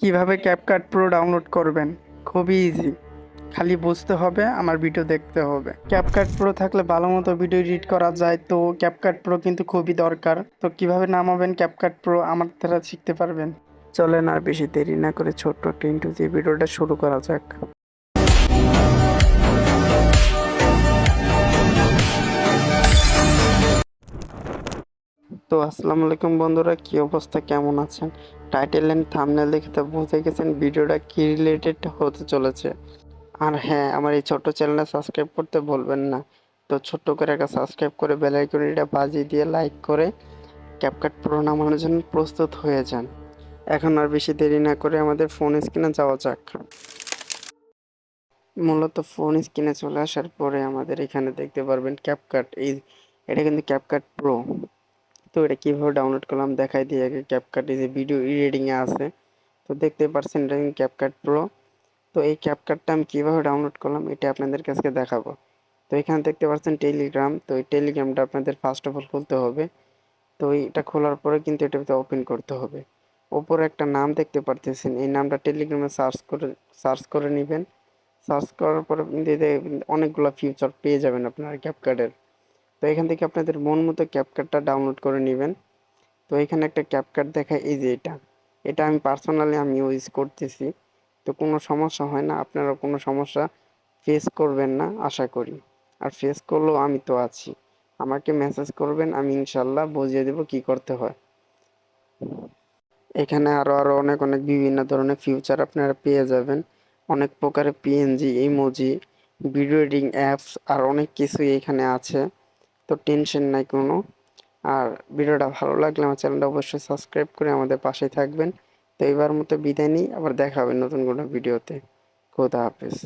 কীভাবে CapCut pro download করবেন? খুবই ইজি খালি বুঝতে হবে, আমার ভিডিও দেখতে হবে। ক্যাপকাট প্রো থাকলে ভালো মতো ভিডিও এডিট করা যায়, তো ক্যাপকাট প্রো কিন্তু খুবই দরকার। তো কীভাবে নামাবেন ক্যাপকাট প্রো আমার দ্বারা শিখতে পারবেন। চলেন আর বেশি দেরি না করে ছোট্ট একটা ইন্টু দিয়ে ভিডিওটা শুরু করা যাক। তো আসসালামু আলাইকুম বন্ধুরা, কি অবস্থা? কেমন আছেন? টাইটেল এন্ড থাম্বনেল দেখে তো বুঝে গেছেন, ভিডিওটা কি রিলেটেড হতে চলেছে? আর হ্যাঁ আমার এই ছোট্ট চ্যানেলটা সাবস্ক্রাইব করতে ভুলবেন না। তো ছোট্ট করে একটা সাবস্ক্রাইব করে বেল আইকনটা বাজিয়ে দিয়ে লাইক করে ক্যাপকাট প্রো নামানোর জন্য প্রস্তুত হয়ে যান। এখন আর বেশি দেরি না করে আমাদের ফোন স্ক্রিনে যাওয়া যাক। মূলত ফোন স্ক্রিনে চলে আসার পরে আমাদের এখানে দেখতে পারবেন ক্যাপকাট এই এটা কিন্তু ক্যাপকাট প্রো তো এটা কীভাবে ডাউনলোড করলাম দেখাই দিয়ে আগে ক্যাপকাট যে ভিডিও এডিটিংয়ে আছে। তো দেখতে পাচ্ছেন এটা ক্যাপকাট প্রো তো এই ক্যাপকাটটা আমি কীভাবে ডাউনলোড করলাম এটা আপনাদের কাছে দেখাবো। তো এখানে দেখতে পাচ্ছেন টেলিগ্রাম তো এই টেলিগ্রামটা আপনাদের ফার্স্ট অফ অল খুলতে হবে। তো এটা খোলার পরে কিন্তু এটা ওপেন করতে হবে। ওপরে একটা নাম দেখতে পারতেছেন, এই নামটা টেলিগ্রামে সার্চ করে সার্চ করে নেবেন। সার্চ করার পরে অনেকগুলো ফিউচার পেয়ে যাবেন আপনার ক্যাপকার্ডের তো এখান থেকে আপনাদের মন মতো ক্যাপকার্ডটা ডাউনলোড করে নেবেন। তো এখানে একটা ক্যাপকার্ড দেখায়, এই যে এটা। এটা আমি পার্সোনালি আমি ইউজ করতেছি। তো কোনো সমস্যা হয় না, আপনারা কোনো সমস্যা ফেস করবেন না, আশা করি। আর ফেস করলেও আমি তো আছি। আমাকে মেসেজ করবেন, আমি ইনশাল্লাহ বুঝিয়ে দেবো কি করতে হয়। এখানে আরও আরও অনেক অনেক বিভিন্ন ধরনের ফিউচার আপনারা পেয়ে যাবেন। অনেক প্রকারের PNG emoji video editing apps আর অনেক কিছুই এখানে আছে। তো টেনশন নাই কোনো। আর ভিডিওটা ভালো লাগলে আমার চ্যানেলটা অবশ্যই সাবস্ক্রাইব করে আমাদের পাশে থাকবেন। তো এবার মতো বিদায় নিই, আবার দেখা হবে নতুন কোনো ভিডিওতে। খোদা হাফেজ।